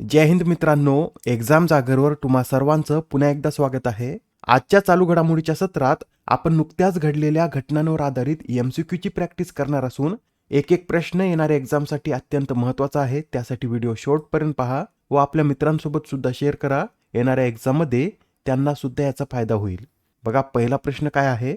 जय हिंद मित्रांनो एक्झाम जागरवर तुम्हा सर्वांचं पुन्हा एकदा स्वागत आहे. आजच्या चालू घडामोडीच्या सत्रात आपण नुकत्याच घडलेल्या घटनांवर आधारित एमसीक्यूची प्रॅक्टिस करणार असून एक एक प्रश्न येणाऱ्या एक्झामसाठी अत्यंत महत्त्वाचा आहे. त्यासाठी व्हिडिओ शेवटपर्यंत पहा व आपल्या मित्रांसोबत सुद्धा शेअर करा. येणाऱ्या एक्झाममध्ये त्यांना सुद्धा याचा फायदा होईल. बघा पहिला प्रश्न काय आहे?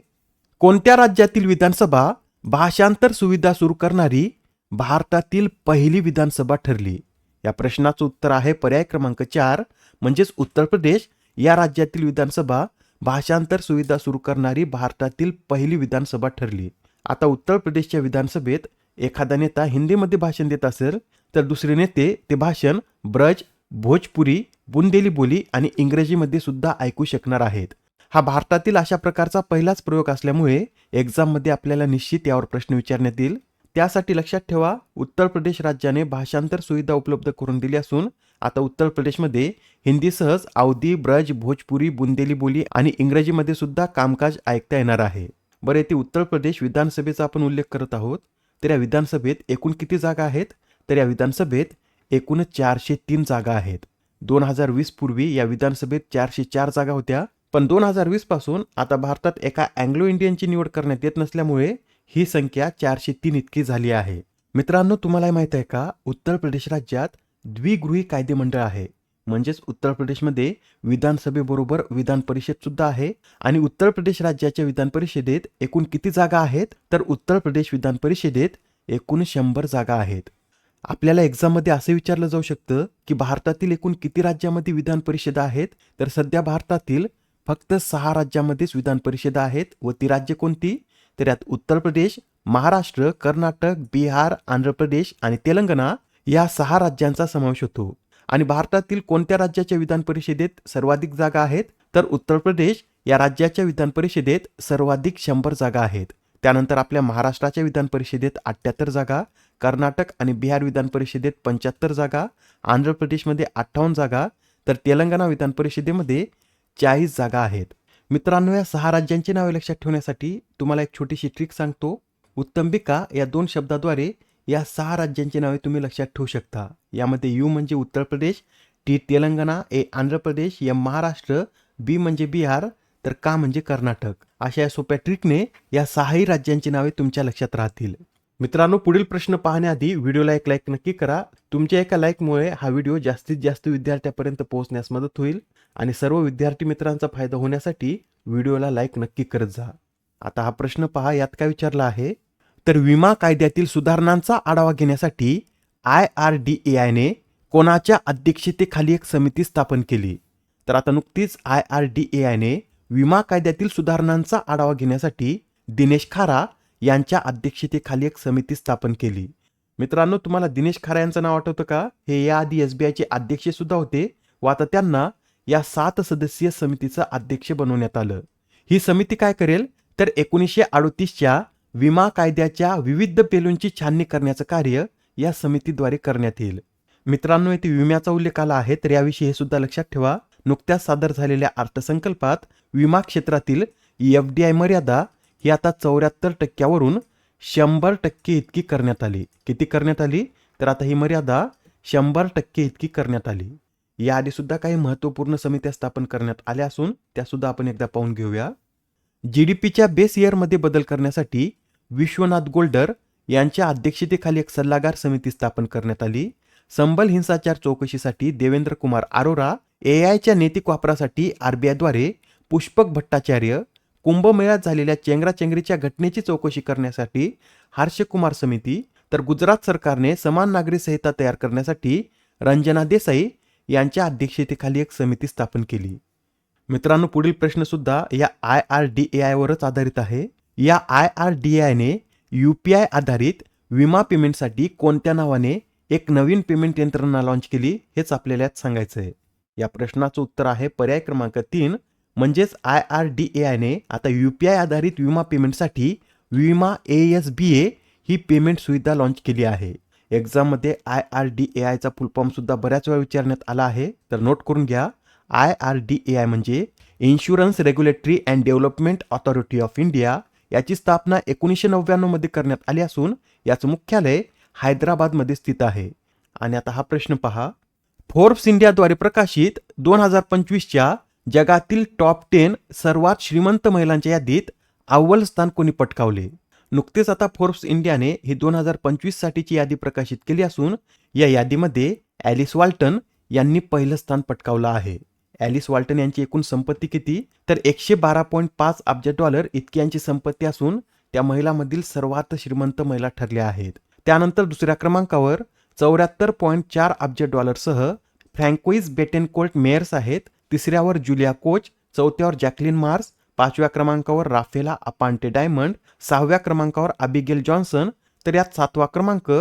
कोणत्या राज्यातील विधानसभा भाषांतर सुविधा सुरू करणारी भारतातील पहिली विधानसभा ठरली? या प्रश्नाचं उत्तर आहे पर्याय क्रमांक चार म्हणजेच उत्तर प्रदेश. या राज्यातील विधानसभा भाषांतर सुविधा सुरू करणारी भारतातील पहिली विधानसभा ठरली. आता उत्तर प्रदेशच्या विधानसभेत एखादा नेता हिंदीमध्ये भाषण देत असेल तर दुसरे नेते ते भाषण ब्रज भोजपुरी बुंदेली बोली आणि इंग्रजीमध्ये सुद्धा ऐकू शकणार आहेत. हा भारतातील अशा प्रकारचा पहिलाच प्रयोग असल्यामुळे एक्झाममध्ये आपल्याला निश्चित यावर प्रश्न विचारण्यात येईल. त्यासाठी लक्षात ठेवा उत्तर प्रदेश राज्याने भाषांतर सुविधा उपलब्ध करून दिली असून आता उत्तर प्रदेशमध्ये हिंदीसह अवधी ब्रज भोजपुरी बुंदेली बोली आणि इंग्रजीमध्ये सुद्धा कामकाज ऐकता येणार आहे. बरं येथे उत्तर प्रदेश विधानसभेचा आपण उल्लेख करत आहोत. तर या विधानसभेत एकूण किती जागा आहेत? तर या विधानसभेत एकूण चारशे तीन जागा आहेत. दोन हजार वीस पूर्वी या विधानसभेत चारशे चार जागा होत्या. पण दोन हजार वीसपासून आता भारतात एका अँग्लो इंडियनची निवड करण्यात येत नसल्यामुळे ही संख्या चारशे तीन इतकी झाली आहे. मित्रांनो तुम्हाला माहीत आहे का? उत्तर प्रदेश राज्यात द्विगृही कायदे मंडळ आहे. म्हणजेच उत्तर प्रदेशमध्ये विधानसभेबरोबर विधान परिषद सुद्धा आहे आणि उत्तर प्रदेश राज्याच्या विधान परिषदेत एकूण किती जागा आहेत? तर उत्तर प्रदेश विधान परिषदेत एकूण शंभर जागा आहेत. आपल्याला एक्झाममध्ये असं विचारलं जाऊ शकतं की भारतातील एकूण किती राज्यामध्ये विधान परिषदा आहेत? तर सध्या भारतातील फक्त सहा राज्यामध्येच विधान परिषदा आहेत व ती राज्य कोणती? तर यात उत्तर प्रदेश महाराष्ट्र कर्नाटक बिहार आंध्र प्रदेश आणि तेलंगणा या सहा राज्यांचा समावेश होतो. आणि भारतातील कोणत्या राज्याच्या विधान परिषदेत सर्वाधिक जागा आहेत? तर उत्तर प्रदेश या राज्याच्या विधान परिषदेत सर्वाधिक शंभर जागा आहेत. त्यानंतर आपल्या महाराष्ट्राच्या विधान परिषदेत अठ्ठ्याहत्तर जागा कर्नाटक आणि बिहार विधान परिषदेत पंच्याहत्तर जागा आंध्र प्रदेशमध्ये अठ्ठावन्न जागा तर तेलंगणा विधान परिषदेमध्ये चाळीस जागा आहेत. मित्रांनो या सहा राज्यांची नावे लक्षात ठेवण्यासाठी तुम्हाला एक छोटीशी ट्रिक सांगतो. उत्तंबिका या दोन शब्दाद्वारे या सहा राज्यांची नावे तुम्ही लक्षात ठेवू शकता. यामध्ये यू म्हणजे Uttar Pradesh T Telangana A Andhra Pradesh M Maharashtra B म्हणजे बिहार तर का म्हणजे कर्नाटक. अशा या सोप्या ट्रिकने या सहाही राज्यांची नावे तुमच्या लक्षात राहतील. मित्रांनो पुढील प्रश्न पाहण्याआधी व्हिडिओला एक लाईक नक्की करा. तुमच्या एका लाईकमुळे हा व्हिडिओ जास्तीत जास्त विद्यार्थ्यापर्यंत पोहोचण्यास मदत होईल. आणि सर्व विद्यार्थी मित्रांचा फायदा होण्यासाठी व्हिडिओला लाईक नक्की करत जा. आता हा प्रश्न पहा यात काय विचारला आहे? तर विमा कायद्यातील सुधारणांचा आढावा घेण्यासाठी आय आर डी ए आयने कोणाच्या अध्यक्षतेखाली एक समिती स्थापन केली? तर आता नुकतीच आय आर डी ए आयने विमा कायद्यातील सुधारणांचा आढावा घेण्यासाठी दिनेश खारा यांच्या अध्यक्षतेखाली एक समिती स्थापन केली. मित्रांनो तुम्हाला दिनेश खारा यांचं नाव आठवतं का? हे याआधी एस बी आयचे अध्यक्ष सुद्धा होते व आता त्यांना या सात सदस्यीय समितीचं अध्यक्ष बनवण्यात आलं. ही समिती काय करेल? तर एकोणीसशे अडतीसच्या विमा कायद्याच्या विविध पैलूंची छाननी करण्याचं कार्य या समितीद्वारे करण्यात येईल. मित्रांनो येथे विम्याचा उल्लेख आला आहे तर याविषयी हे सुद्धा लक्षात ठेवा. नुकत्याच सादर झालेल्या अर्थसंकल्पात विमा क्षेत्रातील एफ डी आय मर्यादा ही आता चौऱ्याहत्तर टक्क्यावरून शंभर टक्के इतकी करण्यात आली. किती करण्यात आली? तर आता ही मर्यादा शंभर टक्के इतकी करण्यात आली. याआधी सुद्धा काही महत्त्वपूर्ण समित्या स्थापन करण्यात आल्या असून त्यासुद्धा आपण एकदा पाहून घेऊया. जी डी पीच्या बेस इयरमध्ये बदल करण्यासाठी विश्वनाथ गोल्डर यांच्या अध्यक्षतेखाली एक सल्लागार समिती स्थापन करण्यात आली. संबल हिंसाचार चौकशीसाठी देवेंद्र कुमार अरोरा ए आयच्या नैतिक वापरासाठी आरबीआयद्वारे पुष्पक भट्टाचार्य कुंभमेळ्यात झालेल्या चेंगराचेंगरीच्या घटनेची चौकशी करण्यासाठी हर्षकुमार समिती तर गुजरात सरकारने समान नागरी संहिता तयार करण्यासाठी रंजना देसाई यांच्या अध्यक्षतेखाली एक समिती स्थापन केली. मित्रांनो पुढील प्रश्न सुद्धा या आय आर डी ए आयवरच आधारित आहे. या आय आर डी आयने यू पी आय आधारित विमा पेमेंटसाठी कोणत्या नावाने एक नवीन पेमेंट यंत्रणा लॉन्च केली हेच आपल्याला यात सांगायचं आहे. या प्रश्नाचं उत्तर आहे पर्याय क्रमांक तीन म्हणजेच आय आर डी ए आयने आता यू पी आय आधारित विमा पेमेंटसाठी विमा ए एस बी ए ही पेमेंट सुविधा लॉन्च केली आहे. एक्झाममध्ये आय आर डी ए आयचा फुलफॉर्मसुद्धा बऱ्याच वेळा विचारण्यात आला आहे. तर नोट करून घ्या. I R D A I म्हणजे insurance regulatory and development authority of India याची स्थापना एकोणीसशे नव्याण्णवमध्ये करण्यात आली असून याचं मुख्यालय हैदराबादमध्ये स्थित आहे. आणि आता हा प्रश्न पहा. फोर्ब्स इंडियाद्वारे प्रकाशित दोन हजार पंचवीसच्या जगातील टॉप टेन सर्वात श्रीमंत महिलांच्या यादीत अव्वल स्थान कोणी पटकावले? नुकतेच आता फोर्ब्स इंडियाने ही दोन हजार पंचवीस साठीची यादी प्रकाशित केली असून या यादीमध्ये ॲलिस वाल्टन यांनी पहिलं स्थान पटकावलं आहे. ॲलिस वाल्टन यांची एकूण संपत्ती किती? तर एकशे बारा पॉईंट पाच अब्ज डॉलर इतकी यांची संपत्ती असून त्या महिलामधील सर्वात श्रीमंत महिला ठरल्या आहेत. त्यानंतर दुसऱ्या क्रमांकावर चौऱ्याहत्तर पॉईंट चार अब्ज डॉलरसह फ्रँकोईज बेटेनकोल्ट मेयर्स आहेत. तिसऱ्यावर जुलिया कोच चौथ्यावर जॅकलिन मार्स पाचव्या क्रमांकावर राफेला अपांटे डायमंड सहाव्या क्रमांकावर अबिगेल जॉन्सन तर यात सातवा क्रमांक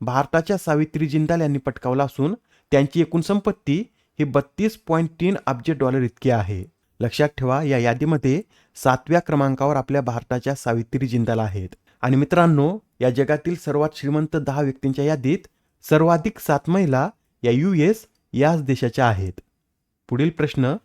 भारताच्या सावित्री जिंदाल यांनी पटकावला असून त्यांची एकूण संपत्ती ही बत्तीस पॉईंट तीन अब्ज डॉलर इतकी आहे. लक्षात ठेवा या यादीमध्ये सातव्या क्रमांकावर आपल्या भारताच्या सावित्री जिंदाल आहेत. आणि मित्रांनो या जगातील सर्वात श्रीमंत दहा व्यक्तींच्या यादीत सर्वाधिक सात महिला या यू एस याच देशाच्या आहेत. पुढील प्रश्न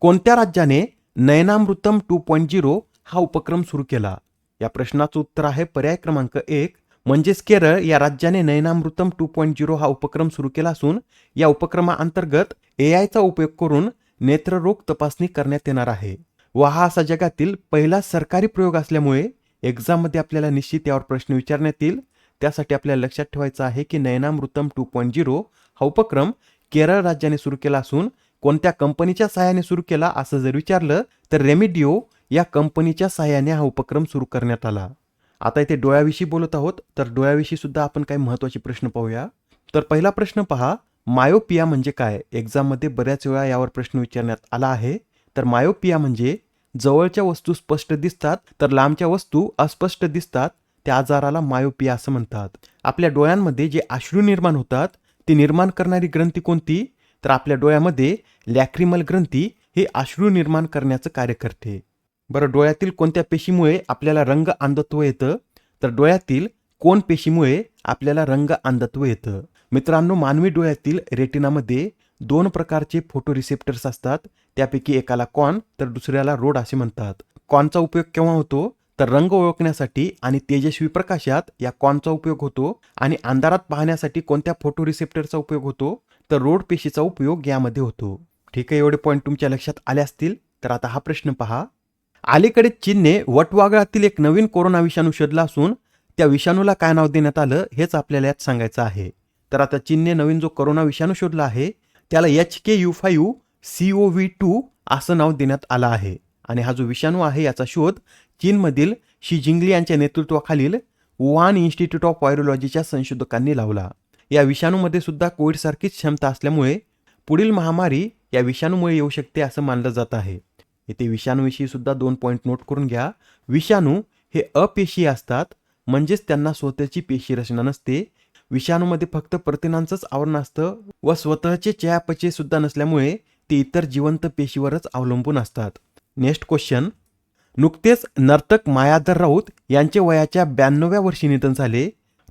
कोणत्या राज्याने नयनामृतम टू पॉईंट झिरो हा उपक्रम सुरू केला. या प्रश्नाचं उत्तर आहे पर्याय क्रमांक एक म्हणजेच केरळ या राज्याने नयनामृतम टू पॉईंट झिरो हा उपक्रम सुरू केला असून या उपक्रमाअंतर्गत ए आयचा उपयोग करून नेत्ररोग तपासणी करण्यात येणार आहे. व हा असा जगातील पहिला सरकारी प्रयोग असल्यामुळे एक्झाममध्ये आपल्याला निश्चित यावर प्रश्न विचारण्यात येईल. त्यासाठी आपल्याला लक्षात ठेवायचं आहे की नयनामृतम टू पॉईंट झिरो हा उपक्रम केरळ राज्याने सुरू केला असून कोणत्या कंपनीच्या सहाय्याने सुरू केला असं जर विचारलं तर रेमिडिओ या कंपनीच्या सहाय्याने हा उपक्रम सुरू करण्यात आला. आता इथे डोळ्याविषयी बोलत आहोत तर डोळ्याविषयी सुद्धा आपण काही महत्त्वाचे प्रश्न पाहूया. तर पहिला प्रश्न पहा मायोपिया म्हणजे काय? एक्झाममध्ये बऱ्याच वेळा यावर प्रश्न विचारण्यात आला आहे. तर मायोपिया म्हणजे जवळच्या वस्तू स्पष्ट दिसतात तर लांबच्या वस्तू अस्पष्ट दिसतात त्या आजाराला मायोपिया असं म्हणतात. आपल्या डोळ्यांमध्ये जे अश्रू निर्माण होतात ती निर्माण करणारी ग्रंथी कोणती? तर आपल्या डोळ्यामध्ये लॅक्रिमल ग्रंथी हे अश्रू निर्माण करण्याचं कार्य करते. बरं डोळ्यातील कोणत्या पेशीमुळे आपल्याला रंग अंधत्व येतं? तर डोळ्यातील कोण पेशीमुळे आपल्याला रंग अंधत्व येतं? मित्रांनो मानवी डोळ्यातील रेटिनामध्ये दोन प्रकारचे फोटो रिसेप्टर्स असतात. त्यापैकी एकाला कॉन तर दुसऱ्याला रोड असे म्हणतात. कॉनचा उपयोग केव्हा होतो? तर रंग ओळखण्यासाठी आणि तेजस्वी प्रकाशात या कॉनचा उपयोग होतो. आणि अंधारात पाहण्यासाठी कोणत्या फोटो रिसेप्टरचा उपयोग होतो? तर रोड पेशीचा उपयोग यामध्ये होतो. ठीक? आहे एवढे पॉईंट तुमच्या लक्षात आले असतील तर आता हा प्रश्न पहा. अलीकडे चीनने वटवागळातील एक नवीन कोरोना विषाणू शोधला असून त्या विषाणूला काय नाव देण्यात आलं हेच आपल्याला यात सांगायचं आहे. तर आता चीनने नवीन जो कोरोना विषाणू शोधला आहे त्याला H K U five C O V two असं नाव देण्यात आलं आहे. आणि हा जो विषाणू आहे याचा शोध चीनमधील शी जिंगली यांच्या नेतृत्वाखालील वुहान इन्स्टिट्यूट ऑफ व्हायरोलॉजीच्या संशोधकांनी लावला. या विषाणूमध्ये सुद्धा कोविडसारखीच क्षमता असल्यामुळे पुढील महामारी या विषाणूमुळे येऊ शकते असं मानलं जात आहे. इथे विषाणूविषयी सुद्धा दोन पॉईंट नोट करून घ्या. विषाणू हे अपेशीय असतात म्हणजेच त्यांना स्वतःची पेशी रचना नसते. विषाणूमध्ये फक्त प्रथिनांचंच आवरण असतं व स्वतःचे चयापचय सुद्धा नसल्यामुळे ते इतर जिवंत पेशीवरच अवलंबून असतात. नेक्स्ट क्वेश्चन नुकतेच नर्तक मायाधर राऊत यांचे वयाच्या ब्याण्णव्या वर्षी निधन झाले.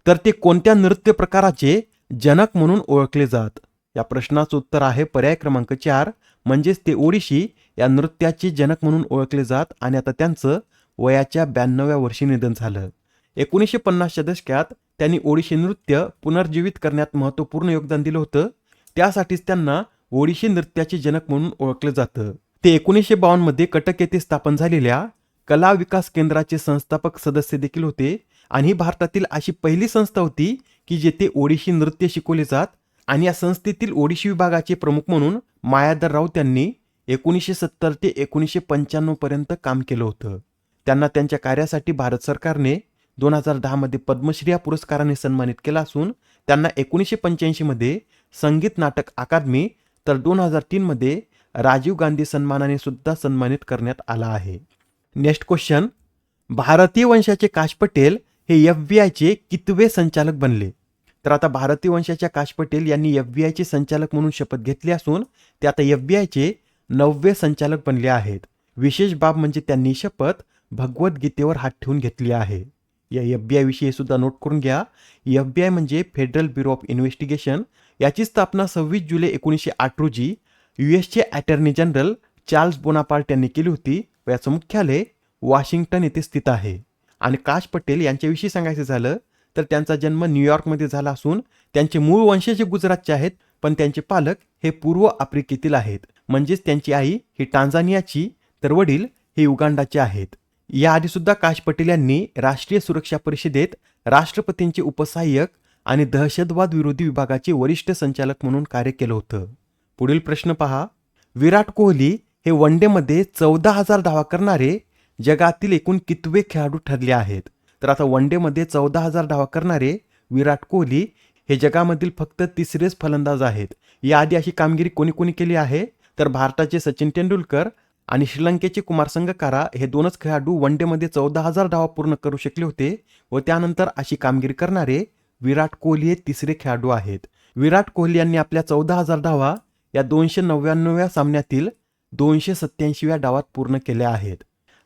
तर ते कोणत्या नृत्य प्रकाराचे जनक म्हणून ओळखले जात? या प्रश्नाचं उत्तर आहे पर्याय क्रमांक चार म्हणजेच ते ओडिशी या नृत्याचे जनक म्हणून ओळखले जात आणि आता त्यांचं वयाच्या ब्याण्णव्या वर्षी निधन झालं. एकोणीसशे पन्नासच्या दशकात त्यांनी ओडिशी नृत्य पुनर्जीवित करण्यात महत्त्वपूर्ण योगदान दिलं होतं. त्यासाठीच त्यांना ओडिशी नृत्याचे जनक म्हणून ओळखलं जातं. ते एकोणीसशे बावन्नमध्ये कटक येथे स्थापन झालेल्या कला विकास केंद्राचे संस्थापक सदस्य देखील होते. आणि ही भारतातील अशी पहिली संस्था होती की जेथे ओडिशी नृत्य शिकवले जात आणि या संस्थेतील ओडिशी विभागाचे प्रमुख म्हणून मायाधर राव त्यांनी एकोणीसशे सत्तर ते एकोणीसशे पंच्याण्णव पर्यंत काम केलं होतं. त्यांना त्यांच्या कार्यासाठी भारत सरकारने दोन हजार दहामध्ये पद्मश्री या पुरस्काराने सन्मानित केला असून त्यांना एकोणीसशे पंच्याऐंशीमध्ये संगीत नाटक अकादमी तर दोन हजार तीनमध्ये राजीव गांधी सन्मानाने सुद्धा सन्मानित करण्यात आला आहे. Next question. भारतीय वंशाचे काश पटेल हे एफ बी आयचे कितवे संचालक बनले? तर आता भारतीय वंशाच्या काश पटेल यांनी एफ बी आयचे संचालक म्हणून शपथ घेतली असून ते आता एफ बी आयचे नववे संचालक बनले आहेत. विशेष बाब म्हणजे त्यांनी शपथ भगवद्गीतेवर हात ठेवून घेतली आहे. या एफ बी आय विषयी सुद्धा नोट करून घ्या. एफ बी आय म्हणजे फेडरल ब्युरो ऑफ इन्व्हेस्टिगेशन. याची स्थापना सव्वीस जुलै एकोणीसशे आठ रोजी यू एसचे अटर्नी जनरल चार्ल्स बोनापार्ट यांनी केली होती व याचं मुख्यालय वॉशिंग्टन येथे स्थित आहे. आणि काश पटेल यांच्याविषयी सांगायचं झालं तर त्यांचा जन्म न्यूयॉर्कमध्ये झाला असून त्यांचे मूळ वंशज गुजरातचे आहेत पण त्यांचे पालक हे पूर्व आफ्रिकेतील आहेत. म्हणजेच त्यांची आई ही टांझानियाची तर वडील हे युगांडाचे आहेत. याआधी सुद्धा काश पटेल यांनी राष्ट्रीय सुरक्षा परिषदेत राष्ट्रपतींचे उपसहाय्यक आणि दहशतवाद विरोधी विभागाचे वरिष्ठ संचालक म्हणून कार्य केलं होतं. पुढील प्रश्न पहा. विराट कोहली हे वन डेमध्ये चौदा हजार धावा करणारे जगातील एकूण कितवे खेळाडू ठरले आहेत? तर आता वन डेमध्ये चौदा हजार धावा करणारे विराट कोहली हे जगामधील फक्त तिसरेच फलंदाज आहेत. याआधी अशी कामगिरी कोणी कोणी केली आहे? तर भारताचे सचिन तेंडुलकर आणि श्रीलंकेचे कुमार संगकारा हे दोनच खेळाडू वन डेमध्ये चौदा हजार धावा पूर्ण करू शकले होते व त्यानंतर अशी कामगिरी करणारे विराट कोहली हे तिसरे खेळाडू आहेत. विराट कोहली यांनी आपल्या चौदा हजार धावा या दोनशे नव्याण्णव्या सामन्यातील दोनशे सत्याऐंशीव्या डावात पूर्ण केल्या आहेत.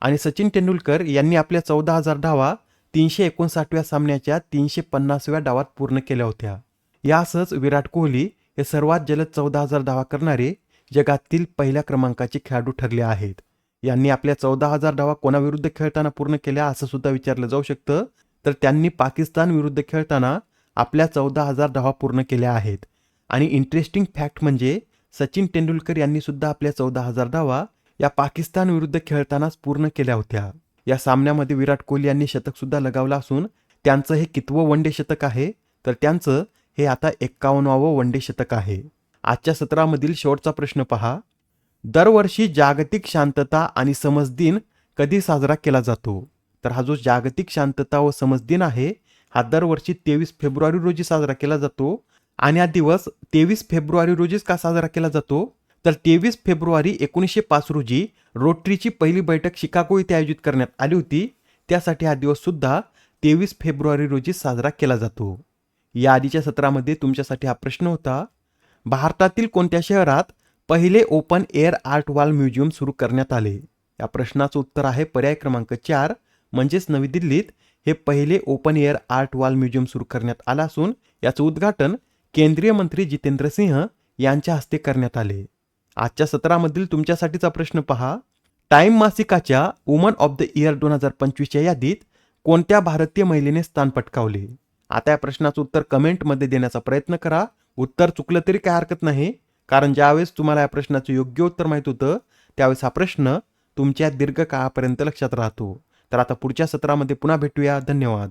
आणि सचिन तेंडुलकर यांनी आपल्या चौदा हजार धावा तीनशे एकोणसाठव्या सामन्याच्या तीनशे पन्नासव्या डावात पूर्ण केल्या होत्या. यासहच विराट कोहली हे सर्वात जलद चौदा हजार धावा करणारे जगातील पहिल्या क्रमांकाचे खेळाडू ठरले आहेत. यांनी आपल्या चौदा हजार धावा कोणाविरुद्ध खेळताना पूर्ण केल्या असं सुद्धा विचारलं जाऊ शकतं तर त्यांनी पाकिस्तान विरुद्ध खेळताना आपल्या चौदा हजार धावा पूर्ण केल्या आहेत. आणि इंटरेस्टिंग फॅक्ट म्हणजे सचिन तेंडुलकर यांनी सुद्धा आपल्या चौदा हजार धावा या पाकिस्तान विरुद्ध खेळतानाच पूर्ण केल्या होत्या. या सामन्यामध्ये विराट कोहली यांनी शतक सुद्धा लगावलं असून त्यांचं हे कितवं वन डे शतक आहे? तर त्यांचं हे आता एक्कावन्नावं वन डे शतक आहे. आजच्या सत्रामधील शेवटचा प्रश्न पहा. दरवर्षी जागतिक शांतता आणि समज दिन कधी साजरा केला जातो? तर हा जो जागतिक शांतता व समज दिन आहे हा दरवर्षी तेवीस फेब्रुवारी रोजी साजरा केला जातो आणि हा दिवस तेवीस फेब्रुवारी रोजीच का साजरा केला जातो? तर तेवीस फेब्रुवारी एकोणीसशे पाच रोजी रोटरीची पहिली बैठक शिकागो येथे आयोजित करण्यात आली होती. त्यासाठी हा दिवससुद्धा तेवीस फेब्रुवारी रोजी साजरा केला जातो. या आधीच्या सत्रामध्ये तुमच्यासाठी हा प्रश्न होता भारतातील कोणत्या शहरात पहिले open air art wall museum सुरू करण्यात आले? या प्रश्नाचं उत्तर आहे पर्याय क्रमांक चार म्हणजेच नवी दिल्लीत हे पहिले open air art wall museum सुरू करण्यात आलं असून याचं उद्घाटन केंद्रीय मंत्री जितेंद्र सिंह यांच्या हस्ते करण्यात आले. आजच्या सत्रामधील तुमच्यासाठीचा प्रश्न पहा. टाइम मासिकाच्या वुमन ऑफ द इयर दोन हजार पंचवीसच्या यादीत कोणत्या भारतीय महिलेने स्थान पटकावले? आता या प्रश्नाचं उत्तर कमेंटमध्ये देण्याचा प्रयत्न करा. उत्तर चुकलं तरी काय हरकत नाही. कारण ज्यावेळेस तुम्हाला या प्रश्नाचं योग्य उत्तर माहीत होतं त्यावेळेस हा प्रश्न तुमच्या दीर्घकाळापर्यंत लक्षात राहतो. तर आता पुढच्या सत्रामध्ये पुन्हा भेटूया. धन्यवाद.